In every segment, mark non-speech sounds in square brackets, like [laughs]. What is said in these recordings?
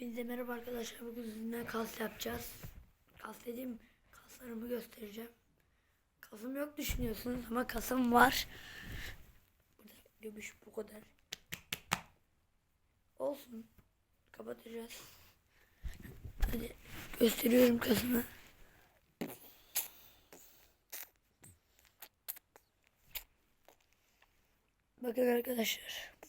Hepinize merhaba arkadaşlar. Bugün sizinle kas yapacağız. Kas dediğim kaslarımı göstereceğim. Kasım yok düşünüyorsunuz ama kasım var. Burada göbüş bu kadar. Olsun. Kapatacağız. Hadi gösteriyorum kasımı. Bakın arkadaşlar.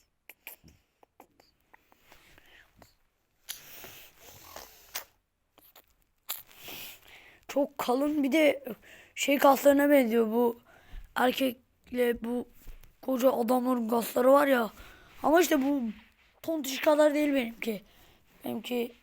Çok kalın bir de şey kaslarına benziyor bu erkekle bu koca adamların kasları var ya. Ama işte bu tontiş kadar değil benimki. Benimki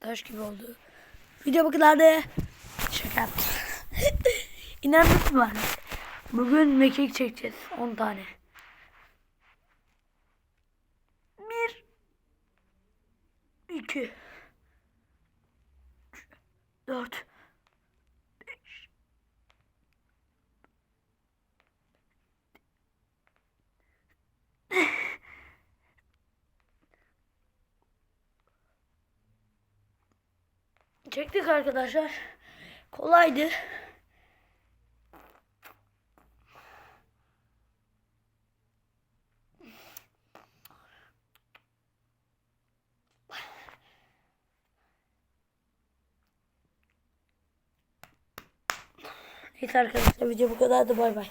taş gibi oldu. Video bu kadardı. Şaka yaptım. [laughs] İnanmış mı? Bugün mekik çekeceğiz. 10 tane. 1 2 4 5 Çektik arkadaşlar. Kolaydı. Neyse arkadaşlar video bu kadardı bay bay.